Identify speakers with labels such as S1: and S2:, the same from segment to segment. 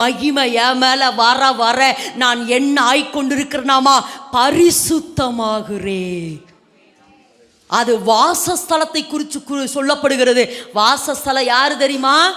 S1: மகிமை என் மேல வர வர நான் என்ன ஆய்கொண்டிருக்கிறேனாமா பரிசுத்தமாகிறேன். அது வாசஸ்தலத்தை குறித்து கு- சொல்லப்படுகிறது. வாசஸ்தலம் யாரு தெரியுமா?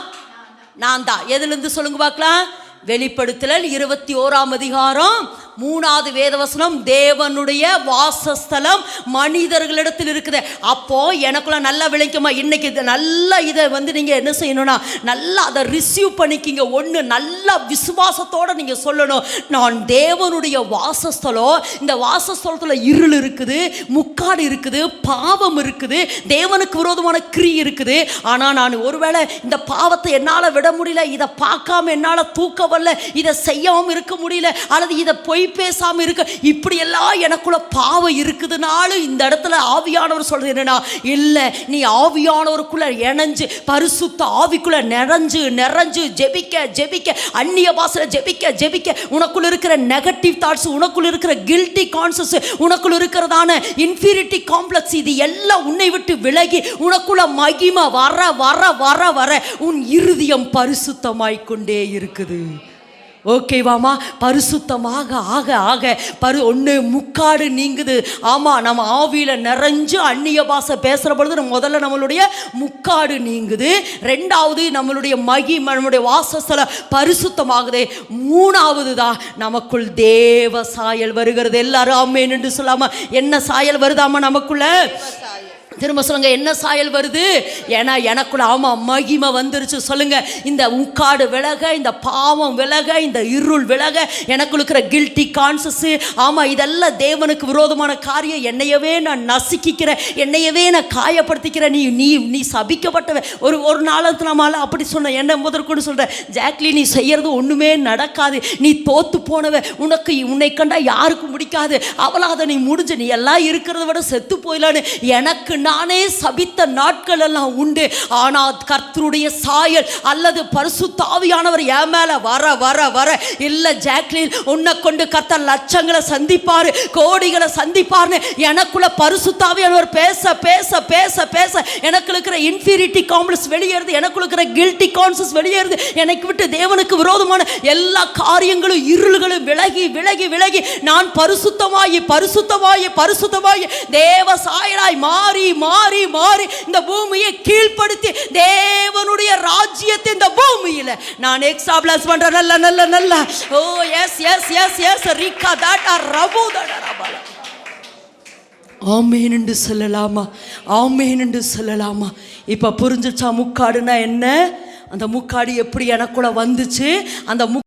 S1: நான் தான் எதுலேருந்து சொல்லுங்க பார்க்கலாம்? வெளிப்படுத்தல் இருபத்தி ஓராம் அதிகாரம் மூணாவது வேதவசனம் தேவனுடைய வாசஸ்தலம் மனிதர்களிடத்தில் இருக்குது. அப்போ எனக்குள்ள நல்லா விளைக்குமா இன்னைக்கு இது நல்லா இதை வந்து நீங்க என்ன செய்யணும்னா நல்லா அதை ரிசீவ் பண்ணிக்கிங்க. ஒன்று நல்லா விசுவாசத்தோட நீங்க சொல்லணும். நான் தேவனுடைய வாசஸ்தலம் இந்த வாசஸ்தலத்தில் இருள் இருக்குது முக்காடு இருக்குது பாவம் இருக்குது தேவனுக்கு விரோதமான கிரி இருக்குது. ஆனால் நான் ஒருவேளை இந்த பாவத்தை என்னால் விட முடியல இதை பார்க்காம என்னால் தூக்க வரல இதை செய்யாமல் இருக்க முடியல அல்லது இதை பொய் பேசாமல் இருக்க இப்படியெல்லாம் எனக்குள்ள பாவம் இருக்குதுனாலும் இந்த இடத்துல ஆவியானவர் சொல்றது என்னன்னா இல்லை நீ ஆவியானவருக்குள்ள இணைஞ்சு பரிசுத்த ஆவிக்குள்ள நிறைஞ்சு நிறைஞ்சு ஜெபிக்க ஜெபிக்க அந்நிய பாசல ஜெபிக்க ஜெபிக்க உனக்குள்ள இருக்கிற நெகட்டிவ் தாட்ஸ் உனக்குள்ள இருக்கிற கில்ட்டி கான்சஸ் உனக்குள்ள இருக்கிறதான இன்ஃபீரிட்டி காம்ப்ளெக்ஸ் இது எல்லாம் உன்னை விட்டு விலகி உனக்குள்ள மகிமை வர வர வர வர உன் இருதயம் பரிசுத்தமாய்க்கொண்டே இருக்குது. ஓகேவாமா பரிசுத்தமாக ஆக ஆக பரு ஒன்று முக்காடு நீங்குது. ஆமாம் நம்ம ஆவியில் நிறைஞ்சு அந்நிய பாசை பேசுகிற பொழுது நம்ம முதல்ல நம்மளுடைய முக்காடு நீங்குது. ரெண்டாவது நம்மளுடைய மகி நம்மளுடைய வாசஸ்தல பரிசுத்தமாகுது. மூணாவது தான் நமக்குள் தேவ சாயல் வருகிறது. எல்லாரும் ஆமேன் என்று என்ன சாயல் வருதாமா நமக்குள்ள? திரும்ப சொல்லுங்க என்ன சாயல் வருது? ஏன்னா எனக்குள்ள ஆமாம் மகிமை வந்துருச்சு. சொல்லுங்க இந்த உக்காடு விலக இந்த பாவம் விலக இந்த இருள் விலக எனக்குள்ள இருக்கிற கில்ட்டி கான்சஸ் ஆமாம் இதெல்லாம் தேவனுக்கு விரோதமான காரியம். என்னையவே நான் நசுக்கிக்கிறேன். என்னையவே நான் காயப்படுத்திக்கிறேன். நீ நீ நீ சபிக்கப்பட்டவ. ஒரு ஒரு நாளத்து நம்மளால் அப்படி சொன்ன என்ன முதற்கொண்டு சொல்கிறேன் ஜாக்லி நீ செய்யறது ஒன்றுமே நடக்காது. நீ தோத்து போனவ உனக்கு உன்னை கண்டா யாருக்கும் பிடிக்காது. அவளாத நீ முடிஞ்ச நீ எல்லாம் இருக்கிறத விட செத்து போயிடலான்னு எனக்கு நானே சபித்த நாட்கள் எல்லாம் உண்டு. ஆனால் கர்த்தருடைய சாயல் அல்லது பரிசுத்தாவியானவர் என் மேல வர வர வர. இல்லை ஜாக்லின் உன்னை கொண்டு கர்த்தர் லட்சங்களை சந்திப்பாரு கோடிகளை சந்திப்பார்னு எனக்குள்ள பரிசுத்தாவியானவர் பேச பேச பேச பேச. எனக்கு இருக்கிற இன்ஃபீரிட்டி காம்ப்ளெக்ஸ் வெளியேறுது எனக்குள்ள இருக்கிற கில்ட்டி கான்சியஸ் வெளியேறுது. எனக்கு விட்டு தேவனுக்கு விரோதமான எல்லா காரியங்களும் இருள்களும் விலகி விலகி விலகி. நான் பரிசுத்தமாயி பரிசுத்தமாயி பரிசுத்தமாயி தேவ சாயலாய் மாறி மாறி மாறி இந்த பூமியை கீழ்ப்படுத்தி தேவனுடைய ராஜ்யத்தை இந்த பூமியில் நான் எக்ஸாபிளஸ் பண்ணுறேன் நல்ல நல்ல நல்ல. ஓ எஸ் எஸ் எஸ் எஸ் ரிக்கா தாட்டா ரபு ரபாலா ஆமேன் என்று சொல்லலாமா? ஆமேன் என்று சொல்லலாமா? இப்போ புரிஞ்சிச்சா முக்காடுனா என்ன? அந்த முக்காடு எப்படி எனக்குள்ள வந்துச்சு? அந்த முக்